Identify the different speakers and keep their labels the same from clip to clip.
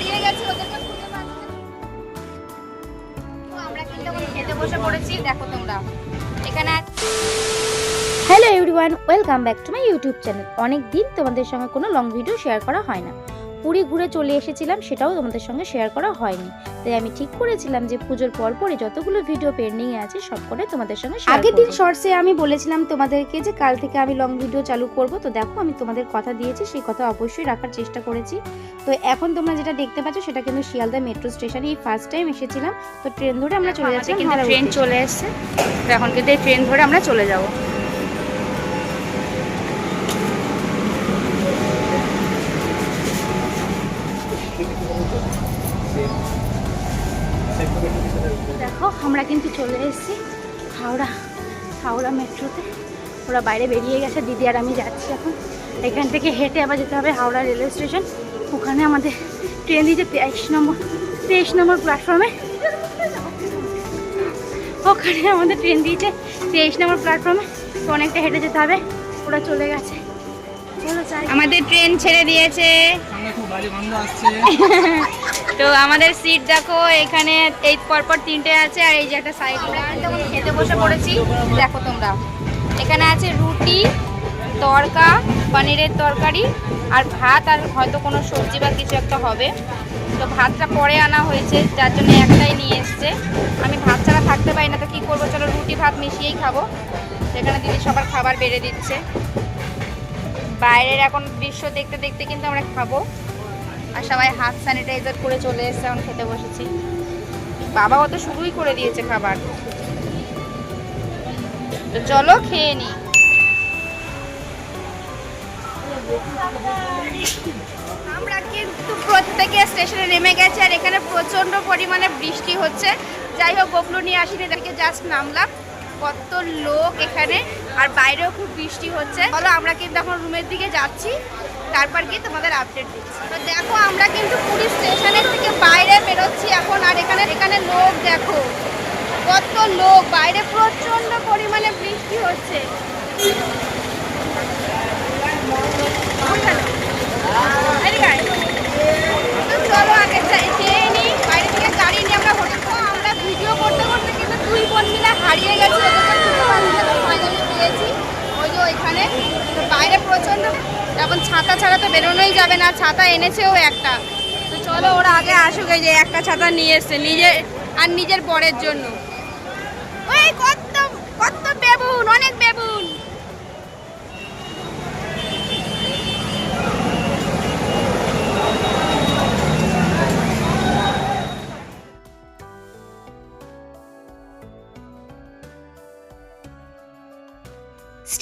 Speaker 1: হারিয়ে গেছে ওদেরকে খুঁজে পাচ্ছি। আমরা কিন্তু এখন খেতে বসে পড়েছি। দেখো তোমরা। এখানে
Speaker 2: hello everyone welcome back to my YouTube channel অনেক দিন তোমাদের সঙ্গে কোনো লং ভিডিও শেয়ার করা হয় না। পুরী ঘুরে চলে এসেছিলাম সেটাও তোমাদের সঙ্গে শেয়ার করা হয়নি। তাই আমি ঠিক করেছিলাম যে পুজোর পর পরই যতগুলো ভিডিও পেন্ডিং এ আছে সব করে তোমাদের সঙ্গে আগের দিন শর্টসে আমি বলেছিলাম তোমাদেরকে যে কাল থেকে আমি লং ভিডিও চালু করব। তো দেখো আমি তোমাদের কথা দিয়েছি সেই কথা অবশ্যই রাখার চেষ্টা করেছি। তো এখন তোমরা যেটা দেখতে পাচ্ছ সেটা কিন্তু শিয়ালদা মেট্রো স্টেশনে এই ফার্স্ট টাইম এসেছিলাম। তো ট্রেন ধরে আমরা চলে যাচ্ছি
Speaker 1: কিন্তু ট্রেন চলে এসেছে। তো এখন কিন্তু এই ট্রেন ধরে আমরা চলে যাব।
Speaker 2: আমরা কিন্তু চলে এসেছি হাওড়া হাওড়া মেট্রোতে। ওরা বাইরে বেরিয়ে গেছে দিদি আর আমি যাচ্ছি এখন। এখান থেকে হেঁটে আবার যেতে হবে হাওড়া রেলওয়ে স্টেশন। ওখানে আমাদের ট্রেন দিয়েছে তেইশ নম্বর তেইশ নম্বর প্ল্যাটফর্মে ওখানে আমাদের ট্রেন দিয়েছে তেইশ নম্বর প্ল্যাটফর্মে অনেকটা হেঁটে যেতে হবে ওরা চলে গেছে।
Speaker 1: আমাদের ট্রেন ছেড়ে দিয়েছে। তো আমাদের সিট দেখো, এখানে এই পরপর তিনটে আছে আর এই যে একটা সাইড তখন খেতে বসে পড়েছি। দেখো তোমরা। এখানে আছে রুটি, তরকা, পনিরের তরকারি আর ভাত আর হয়তো কোনো সবজি বা কিছু একটা হবে। তো ভাতটা পরে আনা হয়েছে, যার জন্য একটাই নিয়ে এসছে। আমি ভাত ছাড়া থাকতে পারি না, তো কী করব? চলো রুটি, ভাত মিশিয়েই খাব। সেখানে দিদি সবার খাবার বেড়ে দিচ্ছে। বাইরের এখন দৃশ্য দেখতে দেখতে কিন্তু আমরা খাব। আর সবাই হাত স্যানিটাইজার করে চলে এসেছে, এখন খেতে বসেছি। বাবাও তো শুরুই করে দিয়েছে খাবার। তো চলো খেয়ে নি। আমরা কিন্তু প্রত্যেকে স্টেশনে নেমে গেছে, আর এখানে প্রচণ্ড পরিমাণে বৃষ্টি হচ্ছে। যাই হোক, গোপলু নিয়ে আসিনি, তাদেরকে জাস্ট নামলাম। কত লোক এখানে, আর বাইরেও খুব বৃষ্টি হচ্ছে। বলো আমরা কিন্তু এখন রুমের দিকে যাচ্ছি। তারপর গিয়ে তোমাদের আপডেট দিচ্ছি। তো দেখো, আমরা কিন্তু পুরী স্টেশনের থেকে বাইরে বেরোচ্ছি এখন, আর এখানে এখানে লোক দেখো, কত লোক। বাইরে প্রচণ্ড পরিমাণে বৃষ্টি হচ্ছে এদিকে আয়। তো চলো আগে যাই- খেয়ে নিই বাইরে থেকে গাড়ি নিয়ে আমরা হোটেল আমরা ভিডিও করতে করতে কিন্তু দুই বোন মিলে হারিয়ে গেছি ওদেরকে খুঁজে পাচ্ছি না ফাইনালি পেয়েছি ওই যে ওইখানে তো বাইরে প্রচণ্ড এখন ছাতা ছাড়া তো বেরোনোই যাবে না, ছাতা এনেছেও একটা। তো চলো ওরা আগে আসুক, এই যে একটা ছাতা নিয়ে এসছে নিজের আর নিজের বরের জন্য। ওই কত অনেক বেবুন।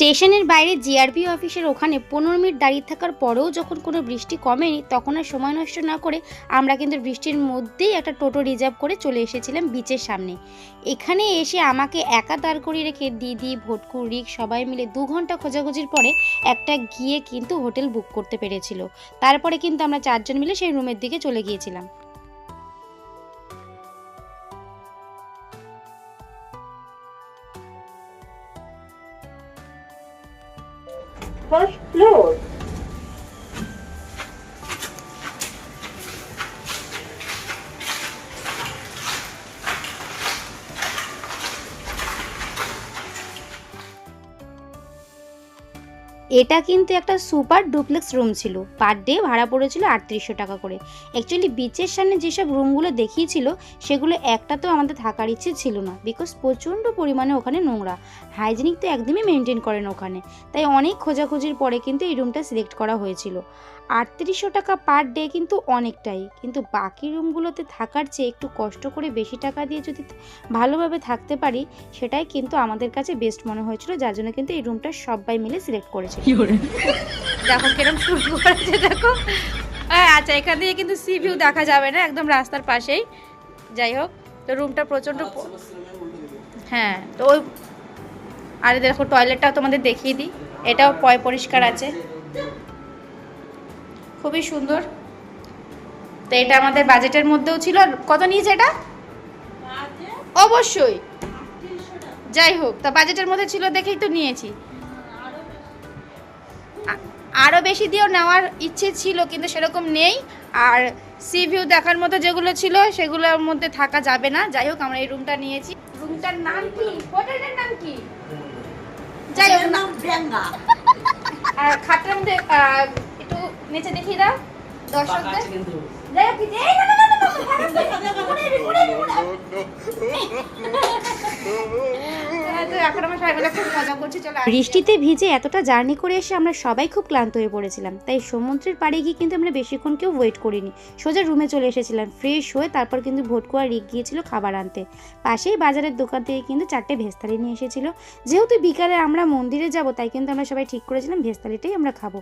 Speaker 2: স্টেশনের বাইরে জিআরপি অফিসের ওখানে পনেরো মিনিট দাঁড়িয়ে থাকার পরেও যখন কোনো বৃষ্টি কমেনি, তখন আর সময় নষ্ট না করে আমরা কিন্তু বৃষ্টির মধ্যেই একটা টোটো রিজার্ভ করে চলে এসেছিলাম বিচের সামনে। এখানে এসে আমাকে একা দাঁড় করিয়ে রেখে দিদি, ভটকু, রিক সবাই মিলে দু ঘণ্টা খোঁজাখুঁজির পরে একটা গিয়ে কিন্তু হোটেল বুক করতে পেরেছিল। তারপরে কিন্তু আমরা চারজন মিলে সেই রুমের দিকে চলে গিয়েছিলাম।
Speaker 3: First floor.
Speaker 2: এটা কিন্তু একটা সুপার ডুপ্লেক্স রুম ছিল। পার ডে ভাড়া পড়েছিল আটত্রিশশো টাকা করে। অ্যাকচুয়ালি বিচের সামনে যেসব রুমগুলো দেখিয়েছিল, সেগুলো একটা তো আমাদের থাকার ইচ্ছে ছিল না বিকজ প্রচণ্ড পরিমাণে ওখানে নোংরা। হাইজিনিক তো একদমই মেনটেন করেন ওখানে। তাই অনেক খোঁজাখুঁজির পরে কিন্তু এই রুমটা সিলেক্ট করা হয়েছিল। আটত্রিশশো টাকা পার ডে কিন্তু অনেকটাই। কিন্তু বাকি রুমগুলোতে থাকার চেয়ে একটু কষ্ট করে বেশি টাকা দিয়ে যদি ভালোভাবে থাকতে পারি, সেটাই কিন্তু আমাদের কাছে বেস্ট মনে হয়েছিল। যার জন্য কিন্তু এই রুমটা সবাই মিলে সিলেক্ট করেছে
Speaker 1: দেখো কিরম শুরু করেছে দেখো। হ্যাঁ, আচ্ছা এখান থেকে কিন্তু সি ভিউ দেখা যাবে না একদম রাস্তার পাশেই। যাই হোক তো রুমটা প্রচণ্ড হ্যাঁ তো ওই আরে দেখো টয়লেটটাও তোমাদের দেখিয়ে দিই। এটাও পয় পরিষ্কার আছে। খুবই সুন্দর। তো এটা আমাদের বাজেটের মধ্যেও ছিল। কত নিয়েছে এটা? অবশ্যই। যাই হোক তা বাজেটের মধ্যে ছিল দেখেই তো নিয়েছি। আরও বেশি দিয়েও নেওয়ার ইচ্ছে ছিল কিন্তু সেরকম নেই আর সি ভিউ দেখার মতো যেগুলো ছিল সেগুলোর মধ্যে থাকা যাবে না যাই হোক আমরা এই রুমটা নিয়েছি রুমটার নাম কি হোটেলের নাম কি যাই হোক না আর খাটটার মধ্যে একটু নিচে দেখিয়ে দাও দর্শকদের যাই হোক
Speaker 2: বৃষ্টিতে ভিজে এতটা জার্নি করে এসে আমরা সবাই খুব ক্লান্ত হয়ে পড়েছিলাম। তাই সমুদ্রের পাড়ে গিয়ে কিন্তু আমরা বেশিক্ষণ কেউ ওয়েট করিনি। সোজা রুমে চলে এসেছিলাম। ফ্রেশ হয়ে তারপর কিন্তু ভোটকু আর রিক গিয়েছিল খাবার আনতে। পাশেই বাজারের দোকান থেকে কিন্তু চারটে ভেস্তালি নিয়ে এসেছিল। যেহেতু বিকালে আমরা মন্দিরে যাব, তাই কিন্তু আমরা সবাই ঠিক করেছিলাম ভেস্তালিটাই আমরা খাব।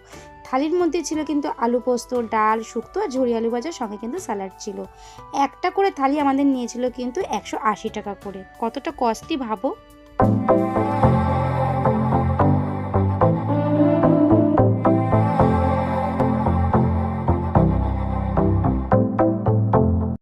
Speaker 2: থালির মধ্যে ছিল কিন্তু আলু পোস্ত, ডাল, শুক্তো আর ঝুরি আলু ভাজার সঙ্গে কিন্তু স্যালাড ছিল। একটা করে থালি আমাদের নিয়েছিল কিন্তু একশো আশি টাকা করে। কতটা কস্টলি ভাবো? Música